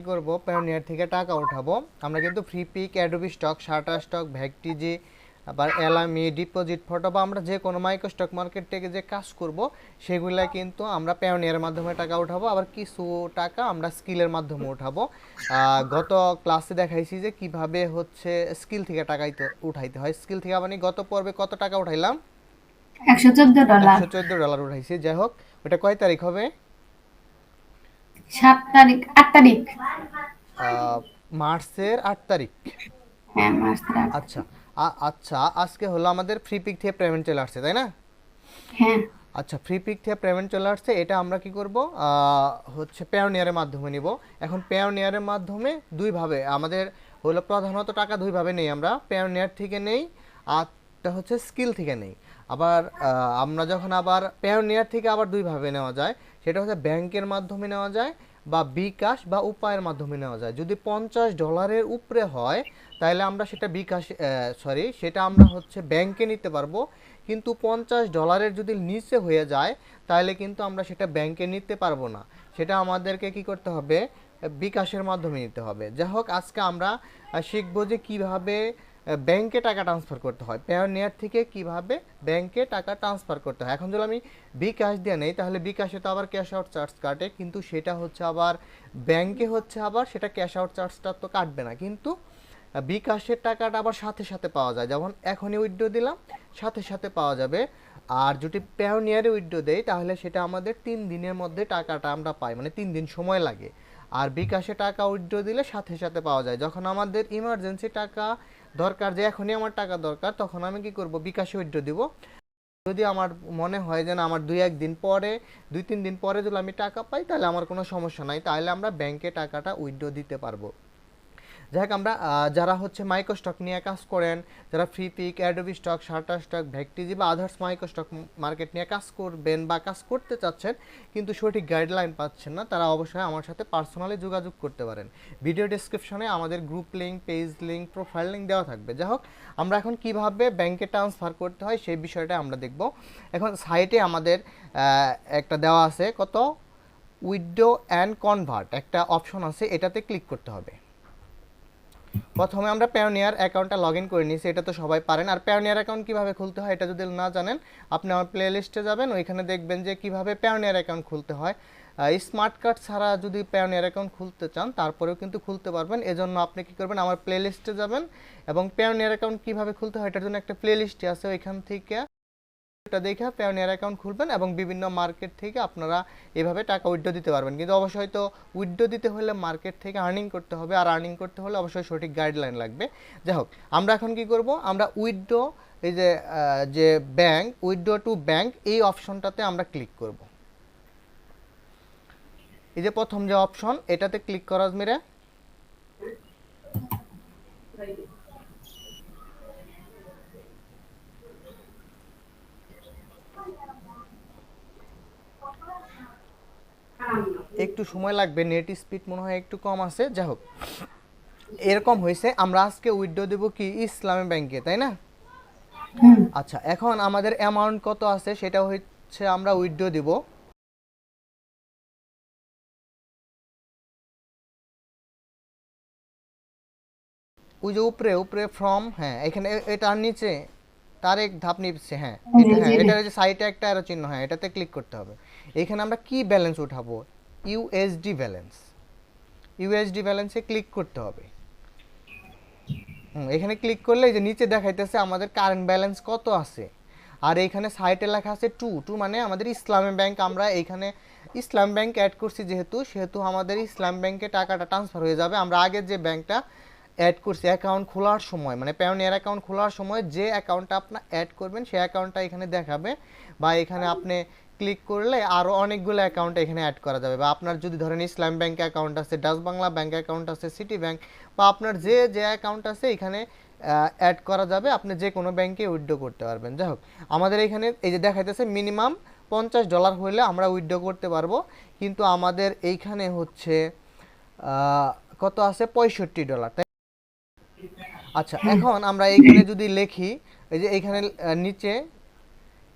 কি করব প্যানিয়ার থেকে টাকা উঠাবো। আমরা কিন্তু Freepik Adobe Stock Shutterstock Vecteezy আবার এলামি ডিপোজিট ফটো বা আমরা যে কোনো মাইক্রো স্টক মার্কেট থেকে যে কাজ করব সেগুলা কিন্তু আমরা প্যানিয়ারের মাধ্যমে টাকা উঠাবো। আবার কিছু টাকা আমরা স্কিলের মাধ্যমে উঠাবো। গত ক্লাসে দেখাইছি যে কীভাবে হচ্ছে স্কিল থেকে টাকা উঠাইতে হয়। স্কিল থেকে মানে গত পর্বে কত টাকা উঠাইলাম? একশো চোদ্দ ডলার। একশো চোদ্দ ডলার উঠাইছি। যাই হোক ওটা কয় তারিখ হবে? সাত তারিখ আট তারিখ। মার্চের আট তারিখ। হ্যাঁ। আচ্ছা আচ্ছা আজকে হলো আমাদের ফ্রি পিক থেকে পেমেন্ট চলে আসছে তাই না? হ্যাঁ। আচ্ছা ফ্রি পিক থেকে পেমেন্ট চলে আসছে এটা আমরা কি করব? হচ্ছে পেওনিয়ারের মাধ্যমে নিব। এখন পেওনিয়ারের মাধ্যমে দুইভাবে আমাদের হলো প্রধানত টাকা দুইভাবে নেই আমরা পেওনিয়ার থেকে নেই আরটা হচ্ছে স্কিল থেকে নেই। আবার আমরা যখন আবার পেওনিয়ার থেকে আবার দুইভাবে নেওয়া যায় সেটা হচ্ছে ব্যাংকের মাধ্যমে নেওয়া যায় বা বিকাশ বা উপায়ের মাধ্যমে নেওয়া যায়। যদি পঞ্চাশ ডলারের উপরে হয় তাহলে আমরা সেটা বিকাশ সরি সেটা আমরা হচ্ছে ব্যাংকে নিতে পারব। কিন্তু পঞ্চাশ ডলারের যদি নিচে হয়ে যায় তাহলে কিন্তু আমরা সেটা ব্যাংকে নিতে পারব না। সেটা আমাদেরকে কি করতে হবে? বিকাশের মাধ্যমে নিতে হবে। যাই হোক, আজকে আমরা শিখব যে কীভাবে ব্যাংকে টাকা ট্রান্সফার করতে হয়। পেয়ার থেকে কীভাবে ব্যাংকে টাকা ট্রান্সফার করতে হয়? এখন যদি আমি বিকাশ দিয়ে নেই, তাহলে বিকাশে তো আবার ক্যাশ আউট চার্জ কাটে, কিন্তু সেটা হচ্ছে আবার ব্যাংকে হচ্ছে আবার সেটা ক্যাশ আউট চার্জটা তো কাটবে না। কিন্তু বিকাশের টাকাটা আবার সাথে সাথে পাওয়া যায়। যেমন এখনই উইথড্র দিলাম, সাথে সাথে পাওয়া যাবে। আর যদি পেওনিয়ারে উইথড্র দেই, তাহলে সেটা আমাদের তিন দিনের মধ্যে টাকাটা আমরা পাই মানে তিন দিন সময় লাগে। আর বিকাশে টাকা উইথড্র দিলে সাথে সাথে পাওয়া যায়। যখন আমাদের ইমার্জেন্সি টাকা দরকার যে এখনই আমার টাকা দরকার, তখন আমি কি করব? বিকাশে উইথড্র দিব। যদি আমার মনে হয় যে না, আমার দুই একদিন পরে, দুই তিন দিন পরে যদি আমি টাকা পাই, তাহলে আমার কোনো সমস্যা নাই। তাহলে আমরা ব্যাংকে টাকাটা উইথড্র দিতে পারব। যাই হোক, আমরা যারা হচ্ছে মাইক্রো স্টক নিয়ে কাজ করেন, যারা Freepik Adobe Stock Shutterstock Vecteezy বা আদার্স মাইক্রো স্টক মার্কেট নিয়ে কাজ করবেন বা কাজ করতে চাচ্ছেন, কিন্তু সঠিক গাইডলাইন পাচ্ছেন না, তারা অবশ্যই আমার সাথে পার্সোনালি যোগাযোগ করতে পারেন। ভিডিও ডিসক্রিপশনে আমাদের group link page link profile link দেওয়া থাকবে। যাই হোক, আমরা এখন কীভাবে ব্যাংকে ট্রান্সফার করতে হয় সেই বিষয়টা আমরা দেখব। এখন সাইটে আমাদের একটা দেওয়া আছে, কত? উইডো অ্যান্ড কনভার্ট একটা অপশন আছে, এটাতে ক্লিক করতে হবে। প্রথমে আমরা প্যাওনিয়ার অ্যাকাউন্টটা লগ ইন করে নিয়েছি এটা তো সবাই পারেন। আর প্যাওনিয়ার অ্যাকাউন্ট কীভাবে খুলতে হয়, এটা যদি না জানেন, আপনি আমার প্লে লিস্টে যাবেন, ওইখানে দেখবেন যে কীভাবে প্যাওনিয়ার অ্যাকাউন্ট খুলতে হয়। স্মার্ট কার্ড ছাড়া যদি প্যাওনিয়ার অ্যাকাউন্ট খুলতে চান, তারপরেও কিন্তু খুলতে পারবেন। এজন্য আপনি কি করবেন, আমার প্লে লিস্টে যাবেন এবং প্যাওনিয়ার অ্যাকাউন্ট কীভাবে খুলতে হয়, এটার জন্য একটা প্লে লিস্টে আছে, ওইখান থেকে এটা দেখে পেওনিয়ার অ্যাকাউন্ট খুলবেন এবং বিভিন্ন মার্কেট থেকে আপনারা এভাবে টাকা উইথড্র দিতে পারবেন। কিন্তু অবশ্যই তো উইথড্র দিতে হলে মার্কেট থেকে আর্নিং করতে হবে আর আর্নিং করতে হলে অবশ্যই সঠিক গাইডলাইন লাগবে। যাই হোক, আমরা এখন কি করব? আমরা উইথড্র এই যে যে ব্যাংক উইথড্র টু ব্যাংক এই অপশনটাতে আমরা ক্লিক করব। এই যে প্রথম যে অপশন এটাতে ক্লিক করা মেরে একটু সময় লাগবে নেট স্পিড মনে হয় একটু কম আছে যাই হোক। এরকম হয়েছে আমরা আজকে উইথড্র দেব কি ইসলামী ব্যাংকে তাই না? আচ্ছা এখন আমাদের অ্যামাউন্ট কত আছে সেটা হচ্ছে আমরা উইথড্র দিব। ওই যে উপরে উপরে ফ্রম হ্যাঁ এখানে এটার নিচে তার এক ধাপ নিচ্ছে হ্যাঁ এটা হ্যাঁ এটার যে সাইটে একটা অ্যারো চিহ্ন হ্যাঁ এটাতে ক্লিক করতে হবে। এখানে আমরা কি ব্যালেন্স উঠাবো? ইউএসডি ব্যালেন্স ইউএসডি ব্যালেন্সে ক্লিক করতে হবে। এখানে ক্লিক করলে যে নিচে দেখাইতেছে আমাদের কারেন্ট ব্যালেন্স কত আছে? আর এইখানে সাইটে লেখা আছে টু টু মানে আমাদের ইসলামী ব্যাংক। আমরা এইখানে ইসলাম ব্যাংক অ্যাড করছি যেহেতু, সেহেতু আমাদের ইসলাম ব্যাংকে টাকাটা ট্রান্সফার হয়ে যাবে। আমরা আগের যে ব্যাংকটা অ্যাড করছি অ্যাকাউন্ট খোলার সময় মানে পেওনিয়ার অ্যাকাউন্ট খোলার সময় যে অ্যাকাউন্টটা আপনার অ্যাড করবেন সেই অ্যাকাউন্টটা এখানে দেখাবে। বা এখানে আপনি ক্লিক করলে আরও অনেকগুলো অ্যাকাউন্ট এখানে অ্যাড করা যাবে। বা আপনার যদি ধরেন ইসলাম ব্যাংক অ্যাকাউন্ট আছে, ডাচ বাংলা ব্যাংক অ্যাকাউন্ট আছে সিটি ব্যাংক বা আপনার যে যে অ্যাকাউন্ট আছে, এখানে অ্যাড করা যাবে। আপনি যে কোনো ব্যাংকে উইথড্র করতে পারবেন। যাই হোক, আমাদের এখানে এই যে দেখাইতেছে মিনিমাম পঞ্চাশ ডলার হইলে আমরা উইথড্র করতে পারব। কিন্তু আমাদের এইখানে হচ্ছে কত আছে? পঁয়ষট্টি ডলার তাই আচ্ছা এখন আমরা এইখানে যদি লেখি, এই যে এইখানে নিচে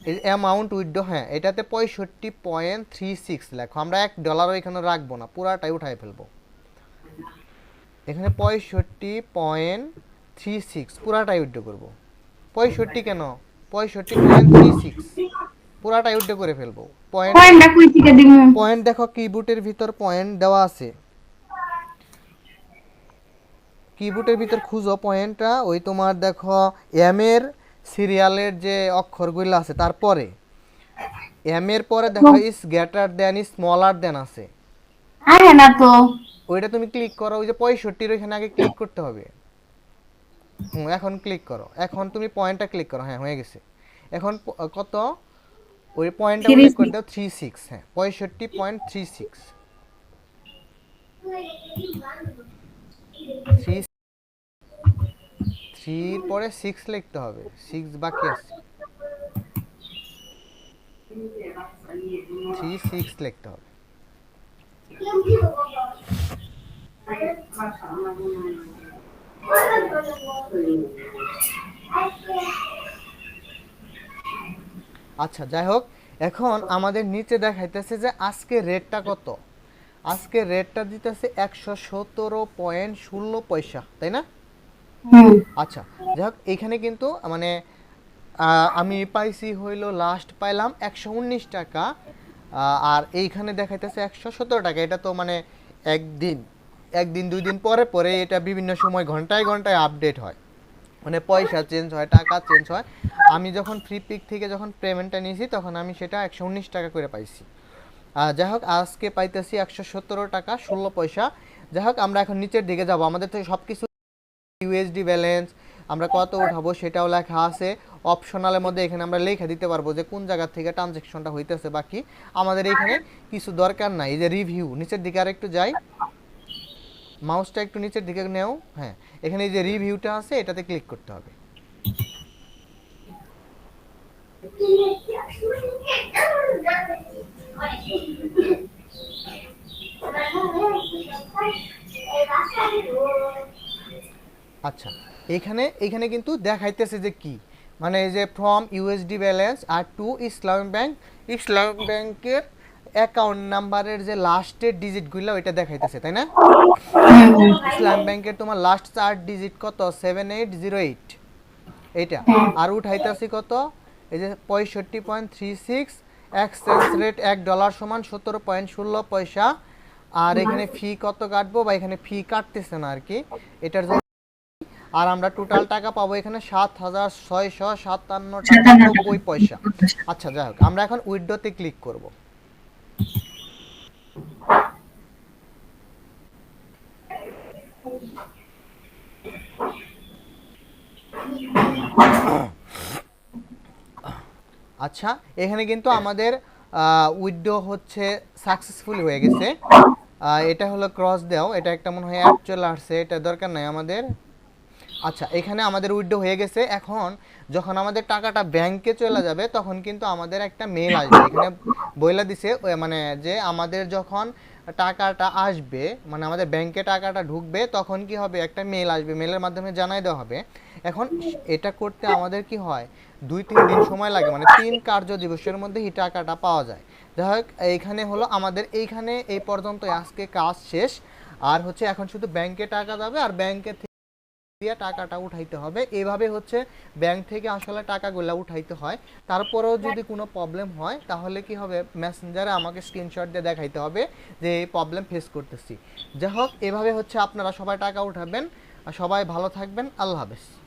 অ্যামাউন্ট উইথড্র হ্যাঁ এটাতে পঁয়ষট্টি পয়েন্ট থ্রি সিক্স লেখো। আমরা এক ডলারও এখানে রাখব না পুরাটাই উঠাই ফেলব। এখানে পঁয়ষট্টি পয়েন্ট থ্রি সিক্স পুরাটাই উইথড্র করব। পঁয়ষট্টি কেন? পঁয়ষট্টি পয়েন্ট থ্রি সিক্স পুরাটাই উইথড্র করে ফেলব। পয়েন্ট পয়েন্ট দেখো কিবোর্ডের ভিতর পয়েন্ট দেওয়া আছে। কিবোর্ডের ভিতর খুঁজো পয়েন্টটা ওই তোমার দেখো এম এর সিরিয়ালের যে অক্ষরগুলো আছে তারপরে? এম এর পরে দেখো ইস গ্রেটার দেন ইস স্মলার দেন আছে। আরে না তো। ওইটা তুমি ক্লিক করো ওই যে পঁয়ষট্টির ওইখানে আগে ক্লিক করতে হবে। হুম, এখন ক্লিক করো। এখন তুমি পয়েন্টটা ক্লিক করো হ্যাঁ হয়ে গেছে। এখন কত? ওই পয়েন্টটা ক্লিক করে six. দাও থ্রি সিক্স হ্যাঁ পঁয়ষট্টি পয়েন্ট থ্রি সিক্স থ্রি থ্রির পরে সিক্স লিখতে হবে। সিক্স বাকি আছে। থ্রি সিক্স লিখতে হবে। আচ্ছা যাই হোক, এখন আমাদের নিচে দেখাইতেছে যে আজকে রেটটা কত? আজকে রেটটা দিতেছে একশো সতেরো পয়েন্ট ষোলো পয়সা, তাই না? আচ্ছা যাই হোক এখানে কিন্তু মানে আমি পাইছি হইল লাস্ট পাইলাম একশো উনিশ টাকা আর এইখানে দেখাইতেছে একশো সতেরো টাকা। এটা তো মানে একদিন একদিন দুই দিন পরে পরে এটা বিভিন্ন সময় ঘন্টায় ঘন্টায় আপডেট হয়। মানে পয়সা চেঞ্জ হয়, টাকা চেঞ্জ হয়। আমি যখন ফ্রি পিক থেকে যখন পেমেন্টটা নিয়েছি, তখন আমি সেটা একশো উনিশ টাকা করে পাইছি। যাই হোক, আজকে পাইতেছি একশো সতেরো টাকা, ষোলো পয়সা। যাই হোক, আমরা এখন নিচের দিকে যাব। আমাদের তো সব কিছু ইউএসডি ব্যালেন্স আমরা কত উঠাবো সেটাও লেখা আছে। অপশনালের মধ্যে এখানে আমরা লেখা দিতে পারব যে কোন জায়গা থেকে ট্রানজেকশনটা হইতেছে বাকি আমাদের এখানে কিছু দরকার নাই। এই যে রিভিউ নিচের দিকে আর একটু যাই। মাউসটা একটু নিচের দিকে নেও। হ্যাঁ এখানে এই যে রিভিউটা আছে, এটাতে ক্লিক করতে হবে। আচ্ছা এখানে এখানে কিন্তু দেখাইতেছে যে কি? মানে এই যে ফ্রম ইউএসডি ব্যালেন্স আর টু ইসলাম ব্যাংক ইসলাম ব্যাংকের অ্যাকাউন্ট নাম্বারের যে লাস্টের ডিজিটগুলো ওইটা দেখাইতেছে, তাই না? ইসলাম ব্যাংকের তোমার লাস্ট চার ডিজিট কত? সেভেন এইট জিরো এইট এইটা। আর উঠাইতেছি কত? এই যে পঁয়ষট্টি point three six exchange rate এক ডলার সমান সতেরো পয়েন্ট ষোলো পয়সা। আর এখানে ফি কত কাটবো বা এখানে ফি কাটতেছে না আর কি? এটার জন্য আর আমরা টোটাল টাকা পাবো এখানে সাত হাজার ছয়শো সাতান্ন টাকা নব্বই পয়সা। আচ্ছা যাই হোক আমরা এখন উইডোতে ক্লিক করব। আচ্ছা এখানে কিন্তু আমাদের উইডো হচ্ছে সাকসেসফুল হয়ে গেছে। আহ, এটা হলো ক্রস দাও এটা একটা মনে হয় অ্যাপ চলে আসছে এটা দরকার নাই আমাদের। আচ্ছা এখানে আমাদের উইড্রো হয়ে গেছে। এখন যখন আমাদের টাকাটা ব্যাংকে চলে যাবে, তখন কিন্তু আমাদের একটা মেল আসবে। এখানে বইলা দিছে মানে যে আমাদের যখন টাকাটা আসবে মানে আমাদের ব্যাংকে টাকাটা ঢুকবে, তখন কি হবে? একটা মেল আসবে। মেলের মাধ্যমে জানাই দেওয়া হবে। এখন এটা করতে আমাদের কি হয়? দুই, তিন দিন সময় লাগে। মানে তিন কার্য দিবসের মধ্যে এই টাকাটা পাওয়া যায়। যাই হোক, এইখানে হলো আমাদের এইখানে এই পর্যন্ত আজকে কাজ শেষ। আর হচ্ছে এখন শুধু ব্যাংকে টাকা যাবে আর ব্যাংকে দিয়ে টাকাটা উঠাইতে হবে। এভাবে হচ্ছে ব্যাংক থেকে আসলে টাকাগুলো উঠাইতে হয়। তারপরেও যদি কোনো প্রবলেম হয় তাহলে কি হবে? মেসেঞ্জারে আমাকে স্ক্রিনশট দিয়ে দেখাইতে হবে যে এই প্রবলেম ফেস করতেছি। যাই হোক এভাবে হচ্ছে আপনারা সবাই টাকা উঠাবেন। আর সবাই ভালো থাকবেন। আল্লাহ হাফেজ।